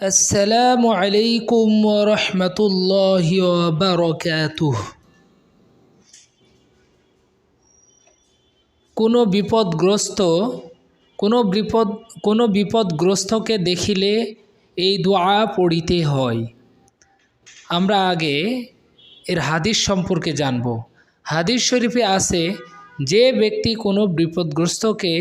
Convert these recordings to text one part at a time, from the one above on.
আসসালামু আলাইকুম রহমতুল্লাহ বারকাতুহ। কোনো বিপদগ্রস্ত, কোনো বিপদ, কোনো বিপদগ্রস্তকে দেখিলে এই দোয়া পড়িতে হয়। আমরা আগে এর হাদিস সম্পর্কে জানব। হাদিস শরীফে আছে, যে ব্যক্তি কোনো বিপদগ্রস্তকে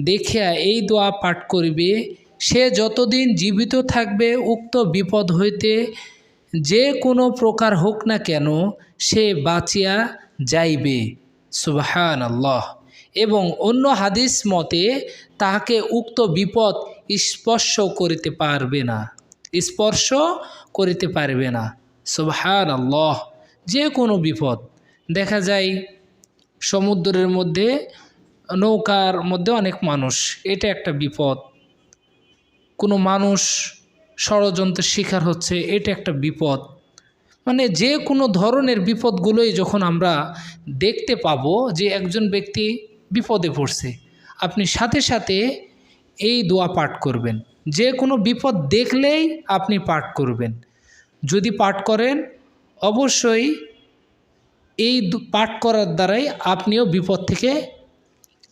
দেখিয়া এই দোয়া পাঠ করিবে সে যতদিন জীবিত থাকবে, উক্ত বিপদ হইতে যে কোনো প্রকার হোক না কেন, সে বাঁচিয়া যাইবে। সুবাহান আল্লাহ এবং অন্য হাদিস মতে, তাহাকে উক্ত বিপদ স্পর্শ করিতে পারবে না। স্পর্শ করিতে পারবে না। সুবাহান আল্লাহ যে কোনো বিপদ। দেখা যায়, সমুদ্রের মধ্যে, নৌকার মধ্যে অনেক মানুষ। এটা একটা বিপদ। কোনো মানুষ ষড়যন্ত্রের শিকার হচ্ছে, এটা একটা বিপদ। মানে যে কোনো ধরনের বিপদগুলোই যখন আমরা দেখতে পাব যে একজন ব্যক্তি বিপদে পড়ছে, আপনি সাথে সাথে এই দোয়া পাঠ করবেন। যে কোনো বিপদ দেখলেই আপনি পাঠ করবেন। যদি পাঠ করেন, অবশ্যই এই পাঠ করার দ্বারাই আপনিও বিপদ থেকে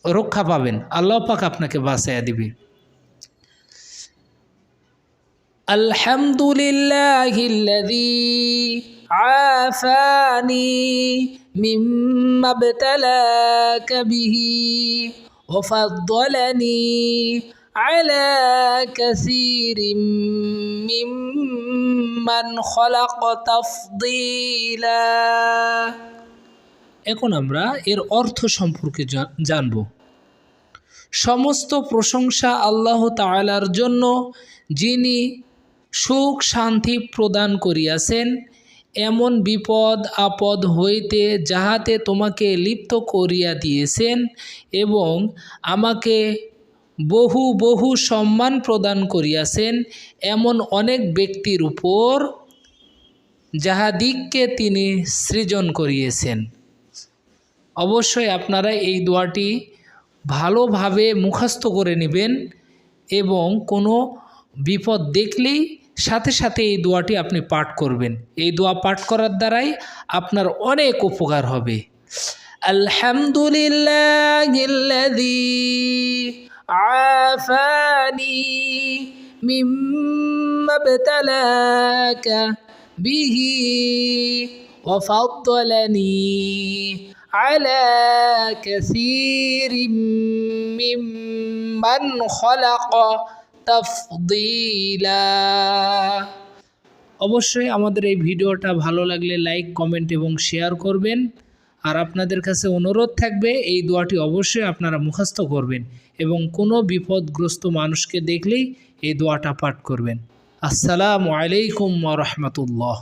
রক্ষা পাবেন। আল্লাহ পাক আপনাকে বাঁচাইয়া দিবে। الحمد لله الذي عافاني مما ابتلاك به وفضلني على كثير ممن خلق تفضيلا এখন আমরা এর অর্থ সম্পর্কে জানব সমস্ত প্রশংসা আল্লাহ তাআলার জন্য যিনি সুখ শান্তি প্রদান করিয়াছেন। এমন বিপদ, আপদ হইতে যাহাতে তোমাকে লিপ্ত করিয়া দিয়েছেন এবং আমাকে বহু বহু সম্মান প্রদান করিয়াছেন এমন অনেক ব্যক্তির উপর যাহাদিককে তিনি সৃজন করিয়েছেন। অবশ্যই আপনারা এই দোয়াটি ভালোভাবে মুখস্থ করে নেবেন এবং কোনো বিপদ দেখলেই সাথে সাথে এই দোয়াটি আপনি পাঠ করবেন এই দোয়া পাঠ করার দ্বারাই আপনার অনেক উপকার হবে আফানি বিহি وفضلني على كثير ممن خلق তাফদিলা। অবশ্যই আমাদের এই ভিডিওটা ভালো লাগলে লাইক, কমেন্ট এবং শেয়ার করবেন। আর আপনাদের কাছে অনুরোধ থাকবে, এই দোয়াটি অবশ্যই আপনারা মুখস্থ করবেন এবং কোনো বিপদগ্রস্ত মানুষকে দেখলেই এই দোয়াটা পাঠ করবেন। আসসালামু আলাইকুম রহমতুল্লাহ।